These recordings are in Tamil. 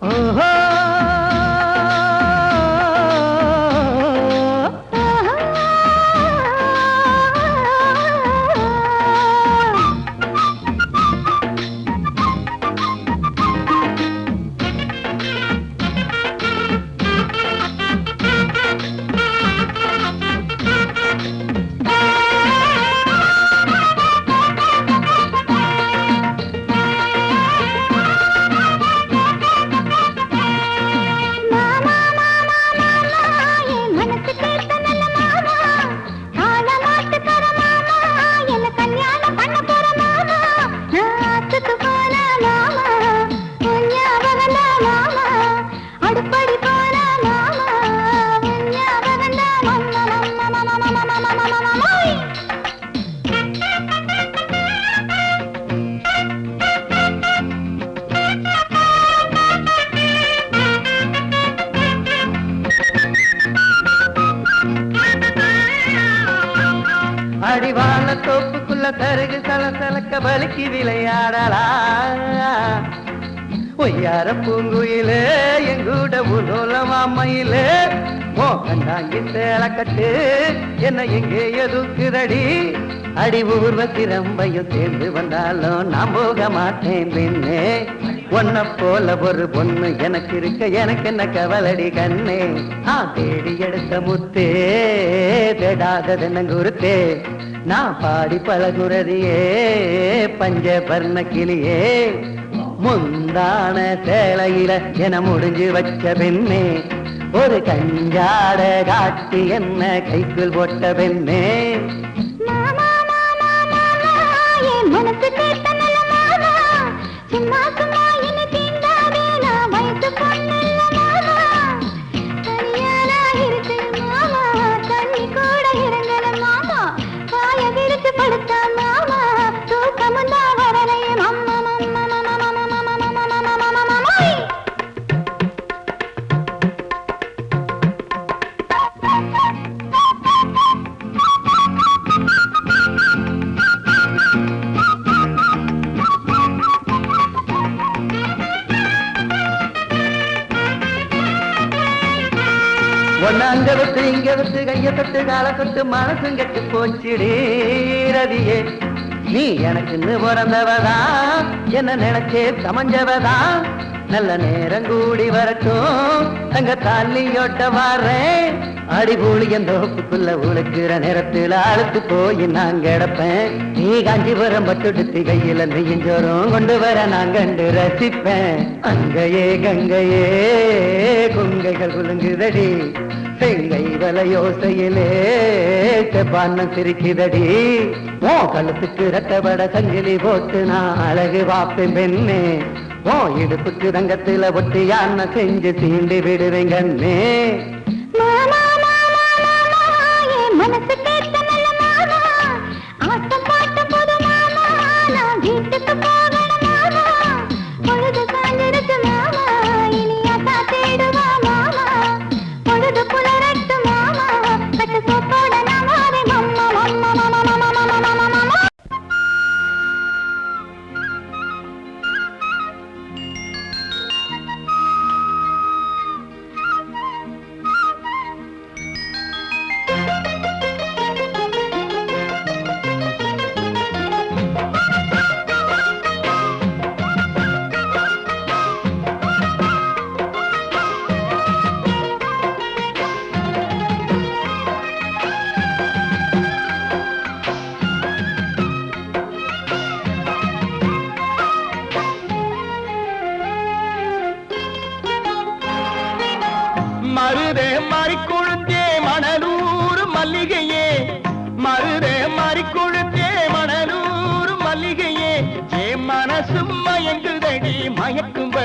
Oh, தோப்புக்குள்ள தருகு சலசலக்க வலிக்கு விளையாடலா. ஒய்யார பூங்குயிலே எங்கூட உலோலம் அம்மையிலே மோகண்டாங்கி சேலக்கட்டு என்ன எங்கே எதுக்குதடி? அடி ஊர்வ ரம்பையும் சேர்ந்து வந்தாலும் நான் போக மாட்டேன் பின்னே ஒன்ன போல ஒரு பொண்ணு எனக்கு இருக்க எனக்கு என்ன கவலடி கண்ணே? ஆ தேடி எடுத்த முத்தே தேடாதது என்ன குருத்தே. நான் பாடி பழகுறதையே பஞ்சபர்ண கிளியே. முந்தான சேலையில என முடிஞ்சு வச்ச பெண்ணே ஒரு கஞ்சாட காட்டி என்ன கைக்குள் போட்ட பெண்ணே. விட்டு இங்க விட்டு கைய தொட்டு கால தொட்டு மனசும் கெட்டு போச்சுடே ரதியே நீ எனக்குன்னு பிறந்தவதா? என்ன நினைச்சே சமஞ்சவதா? நல்ல நேரம் கூடி வரட்டும் அங்க தாலியோட்ட வாரேன். அடிபூலி எந்த தோப்புக்குள்ள உழைக்கிற நேரத்துல அழுத்து போய் நான் கிடப்பேன். நீ காஞ்சிபுரம் பட்டுடுத்தி கையில நெய்யஞ்சோறும் கொண்டு வர நான் கண்டு ரசிப்பேன். அங்கையே கங்கையே கொங்கைகள் குலுங்குதடி. செங்கை வல யோசையிலே செவ்வானம் சிரிக்குதடி. ஓ கழுத்துக்கு ரத்தபட சங்கிலி போட்டு நான் அழகு வாப்பேன் பெண்ணே. ஓ இடுப்புக்கு ரங்கத்துல ஒட்டி யானை செஞ்சு தீண்டி விடுவேங்கண்ணே மனசுக்கு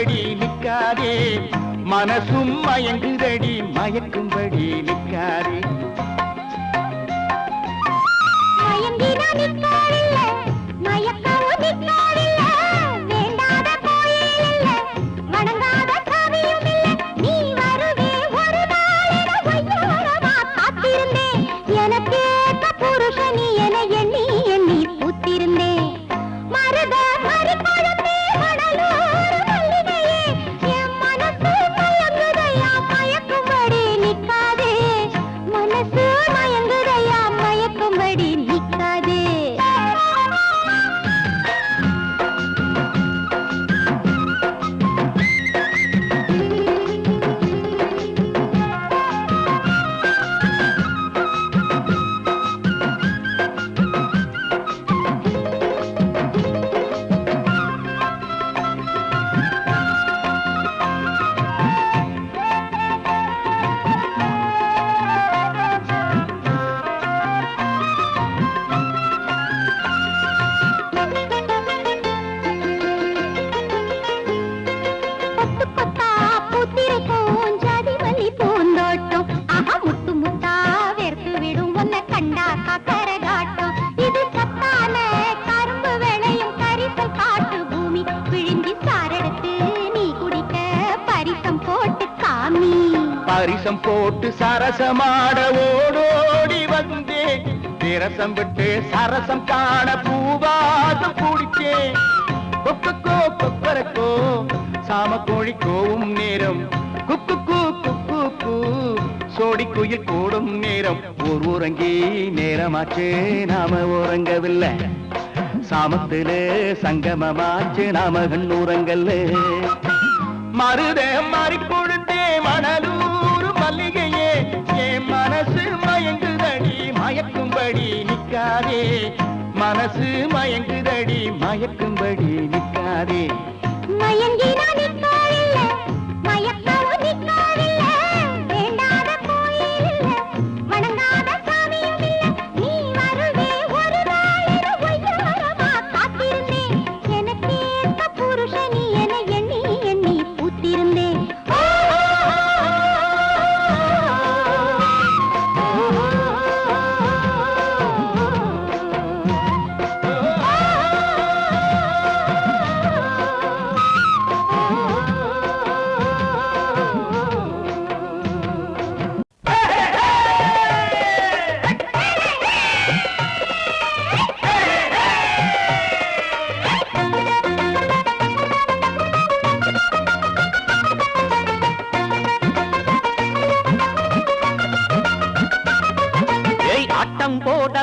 மயக்கும்படி நிற்காதே. மனசும் மயங்குதடி மயக்கும்படி நிற்காதே. பாரிசம் போட்டு சரசமாட ஓடோடி வந்தேன். திரசம் விட்டு சரசம் காண பூவாது குடிச்சேன் கொக்கோ கொக்கரக்கோ சாம கோழி கோவும் நேரம். குக்கு கூ குக்கு கூ சோடி குயில் கூடும் நேரம். ஒரு உறங்கி நேரமாச்சு நாம உறங்கவில்லை. சாமத்திலே சங்கமமாச்சு நாம கண்ணூரங்கல்ல மருதே மாறி மனசு மயங்குதடி மயக்கும்படி நிற்காதே மயங்கினா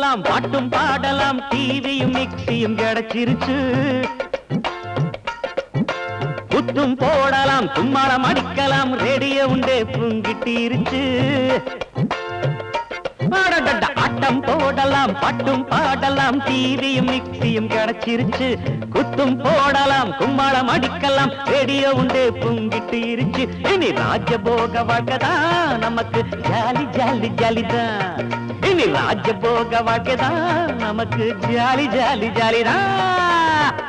போடலாம் பாட்டும் பாடலாம் டிவியும் மிக்சியும் கிடைச்சிருச்சு. குத்தும் போடலாம் தும்மாளம் அடிக்கலாம் ரேடியோ உண்டே புங்கிட்டிருச்சு. ஆட்டம் போடலாம் பாட்டும் பாடலாம் டிவியும் மிக்சியும் கிடைச்சிருச்சு குத்தும் போடலாம் கும்மாளம் அடிக்கலாம் ரேடியோ உண்டு பொங்கிட்டு இருச்சு. இனி ராஜபோக வாழ்க்கைதான் நமக்கு ஜாலி ஜாலி ஜாலிதான் இனி ராஜபோக வாழ்க்கைதான் நமக்கு ஜாலி ஜாலி ஜாலிதான்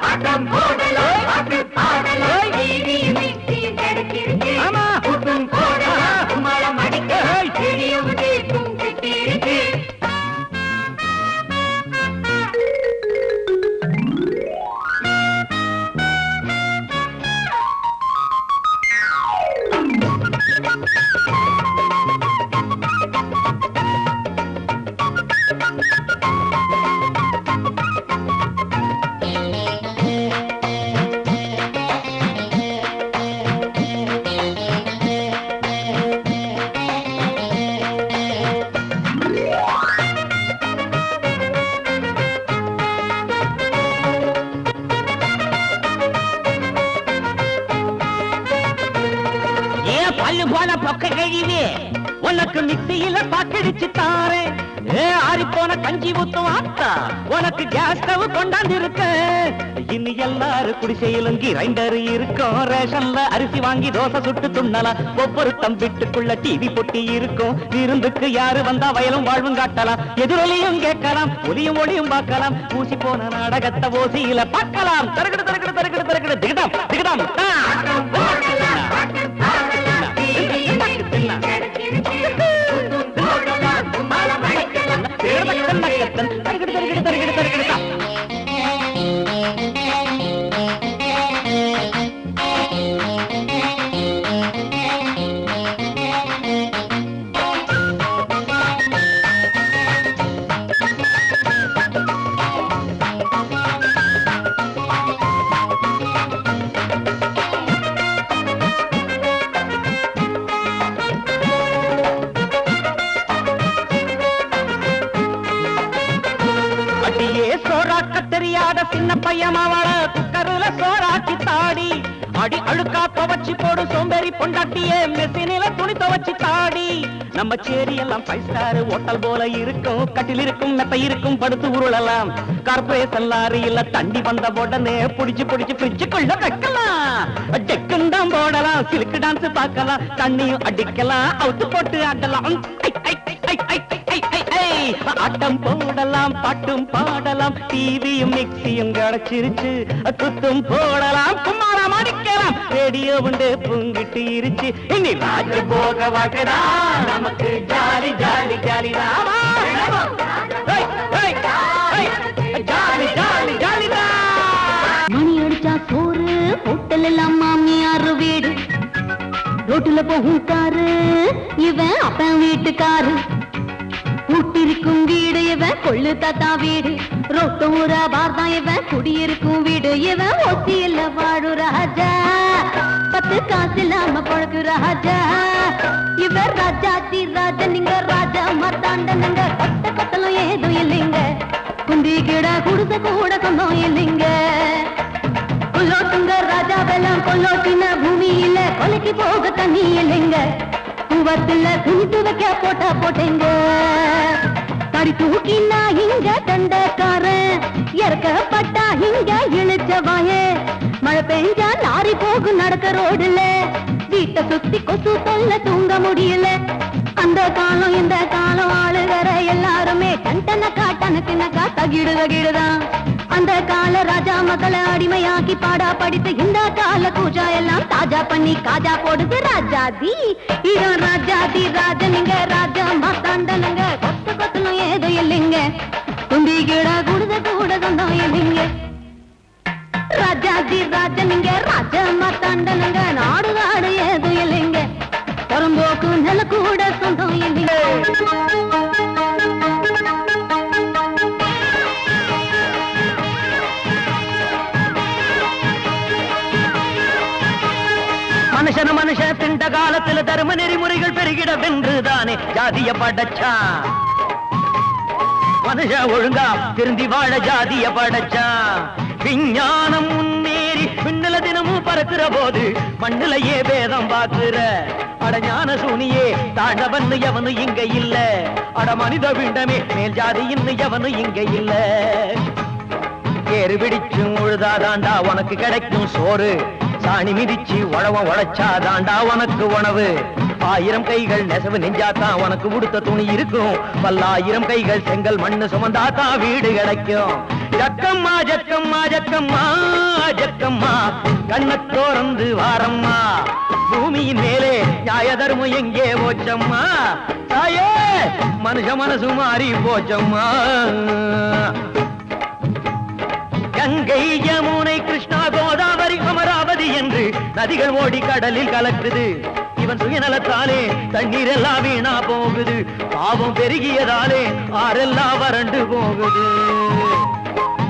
ஆட்டம் போடலாம் பாடலாம் டிவியும் மிக்சியும் கிடைச்சிருச்சு. உனக்கு மிக்சியில பாக்கடிச்சு தாரே. ஏ ஆறி போன கஞ்சி ஊத்தும் ஆத்தா உனக்கு கேஸ் ஸ்டவ் கொண்டாந்து இருக்க இனி எல்லாரும் குடிசையிலும் கிரைண்டர் இருக்கும். ரேஷன்ல அரிசி வாங்கி தோசை சுட்டு துண்ணலாம். ஒவ்வொரு தம்பிட்டுக்குள்ள டிவி பொட்டி இருக்கும். விருந்துக்கு யாரு வந்தா வயலும் வாழ்வும் காட்டலாம். எதிரொலியும் கேட்கலாம் ஒலியும் ஒளியும் பார்க்கலாம். ஊசி போன நாடகத்தை ஓசியில பார்க்கலாம். தருகிடு தருகிடு தருகிடு தருகிடு. திகிடம் திகடம் அடி அழுக்கா துவச்சி போடு சோம்பேறி பொண்டாட்டியே. மெசினில துணி துவச்சி தாடி. நம்ம சேரி எல்லாம் ஃபைவ் ஸ்டார் ஹோட்டல் போல இருக்கும். கட்டில் இருக்கும் மெத்த இருக்கும் படுத்து உருளலாம். கார்பரேஷன் லாரியில தண்ணி வந்த உடனே புடிச்சு புடிச்சு ஃப்ரிட்ஜுக்குள்ள வைக்கலாம். டெக்குன்னு தான் போடலாம் சிலுக்கு டான்ஸ் பார்க்கலாம் தண்ணியும் அடிக்கலாம் அவுத்து போட்டு ஆடலாம் ஆட்டம் போடலாம் பாட்டும் பாடலாம் டிவியும் மிக்சியும் கிடைச்சிருச்சு. குத்தும் போடலாம் கும்மாளம் அடிக்கலாம் ரேடியோ உண்டு பூங்கிட்டு இருச்சு. இனி ராஜ போக வாக்கடா. நமக்கு jolly jolly jolly jolly jolly jolly மணி அடிச்சா சோறு ஹோட்டல் எல்லாம் மாமியார் வீடு. ரோட்டுல போகும் காரு இவன் அப்பன் வீட்டுக்காரு. கூட்டிருக்கும் வீடு இவன் கொள்ளு தாத்தா வீடு. ரோட்டு ரோட்டோர பார்தான் இவன். குடியிருக்கும் வீடு இவன் ஒத்தியில் வாழும் காசு இல்லாம பழகு ராஜா. இவர் ராஜா தி ராஜா நீங்க ராஜா. மாத்தாண்ட நீங்க கொட்ட கொத்தலும் ஏதும் இல்லைங்க. குந்தி கிட குடிச கூட சொந்தம் இல்லைங்க. கொல்லோட்டுங்க ராஜா வெள்ளம் கொல்லோட்டின பூமியில கொலைக்கு போக தண்ணி இல்லைங்க. பூவத்துல துணித்து வைக்க போட்டா போட்டேங்க. தடி தூக்கினா இங்க தண்டக்காரன். இறக்கப்பட்டா இங்க இழுச்சவாயே மழை பெஞ்சா லாரி போகும் நடக்க ரோடுல. வீட்டை சுத்தி கொசு தொல்ல தூங்க முடியல. அந்த காலம் இந்த காலம் ஆளுகிற எல்லாருமே டன்டனக்கா டனக்குனக்கா தகிடு தகிடுதான் அந்த கால ராஜா மக்களை அடிமையாக்கி பாடா படித்து இந்த கால பூஜா எல்லாம் தாஜா பண்ணி காஜா போடுது ராஜாதி இடம் ராஜாதி ராஜனுங்க ராஜா மாத்தாண்டனுங்க கொத்து கொத்தலும் ஏதோ இல்லைங்க. தும்பி கிட குடுத கூட சொந்தம் இல்லைங்க. ராஜாதி ராஜனுங்க ராஜா மாத்தாண்டனுங்க நாடு நாடு ஏதோ இல்லைங்க. புறம்போக்கு நில கூட சொந்தம் இல்லைங்க. மனுஷன மனுஷன் திண்ட காலத்துல தர்ம நெறிமுறைகள் பெருகிட வென்றுதானே ஜாதிய படைச்சா? மனுஷன் ஒழுங்கா திருந்தி வாழ ஜாதிய படைச்சா? விஞ்ஞானம் முன்னேறி விண்ணுல தினமும் பறக்கிற போது மண்ணிலையே வேதம் பார்க்கிற அடஞான சூனியே தாண்டவன்னு எவனு இங்க இல்ல. அட மனித விண்டமே மேல் ஜாதி இன்னும் எவனு இங்க இல்ல. ஏறு பிடிச்சு உழுதாதாண்டா உனக்கு கிடைக்கும் சோறு. சாணி மிதிச்சு உழவ உழைச்சாதாண்டா உனக்கு உணவு. ஆயிரம் கைகள் நெசவு நெஞ்சாத்தான் உனக்கு உடுத்த துணி இருக்கும். பல்லாயிரம் கைகள் செங்கல் மண்ணு சுமந்தாத்தான் வீடு கிடைக்கும். ஜக்கம்மா ஜக்கம்மா ஜக்கம்மா ஜக்கம்மா. கண்ண தோறந்து வாரம்மா. பூமியின் மேலே நியாய தர்மம் எங்கே போச்சம்மா? தாயே மனுஷ மனசு மாறி போச்சம்மா. கங்கை யமுனை கிருஷ்ணா கோதாவரி அமராவதி என்று நதிகள் ஓடி கடலில் கலக்குது. இவன் சுயநலத்தாலே தண்ணீர் எல்லாம் வீணா போகுது. பாவம் பெருகியதாலே ஆறெல்லாம் வறண்டு போகுது.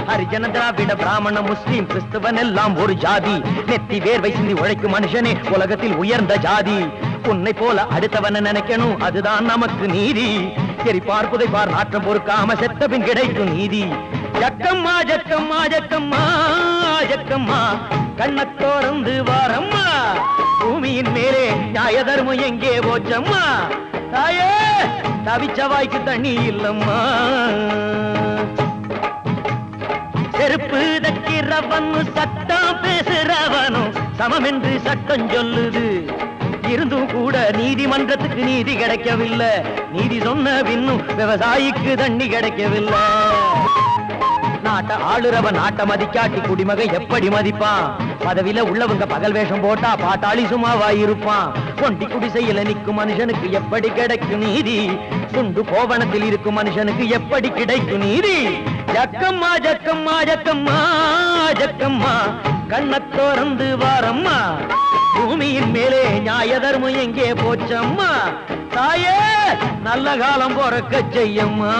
ஹரிஜன திராவிட பிராமண முஸ்லீம் கிறிஸ்துவன் எல்லாம் ஒரு ஜாதி. நெத்தி வேர்வை சிந்தி உழைக்கும் மனுஷனே உலகத்தில் உயர்ந்த ஜாதி. உன்னை போல அடுத்தவன நினைக்கணும் அதுதான் நமக்கு நீதி. சரி பார்ப்புதை பார் நாற்றம் பொறுக்காம செத்த பின் கிடைக்கும் நீதி. ஜக்கம்மா ஜக்கம்மா ஜக்கம்மா ஜக்கம்மா. கண்ணத் தோறந்து வாரம்மா. பூமியின் மேலே நியாய தர்மம் எங்கே போச்சம்மா? தாயே தவிச்ச வாய்க்கு தண்ணி இல்லம்மா. செருப்பு தக்கிறவனும் சட்டம் பேசுறவனும் சமம் என்று சட்டம் சொல்லுது. இருந்தும் கூட நீதிமன்றத்துக்கு நீதி கிடைக்கவில்லை. நீதி சொன்ன பின்னும் விவசாயிக்கு தண்ணி கிடைக்கவில்லை. நாட்டை ஆளுறவன் நாட்டை மதிக்காட்டி குடிமகன் எப்படி மதிப்பான்? பதவியில உள்ளவங்க பகல் வேஷம் போட்டா பாட்டாளி சும்மாவா இருப்பான்? கொண்டி குடிசையில நிற்கும் மனுஷனுக்கு எப்படி கிடைக்கும் நீதி? துண்டு கோவணத்தில் இருக்கும் மனுஷனுக்கு எப்படி கிடைக்கும் நீதி? ஜக்கம்மா ஜக்கம்மா ஜக்கம்மா ஜக்கம்மா. கண்ணத் திறந்து வாரம்மா. பூமியின் மேலே நியாய தர்மம் எங்கே போச்சம்மா? தாயே நல்ல காலம் பிறக்க செய்யம்மா.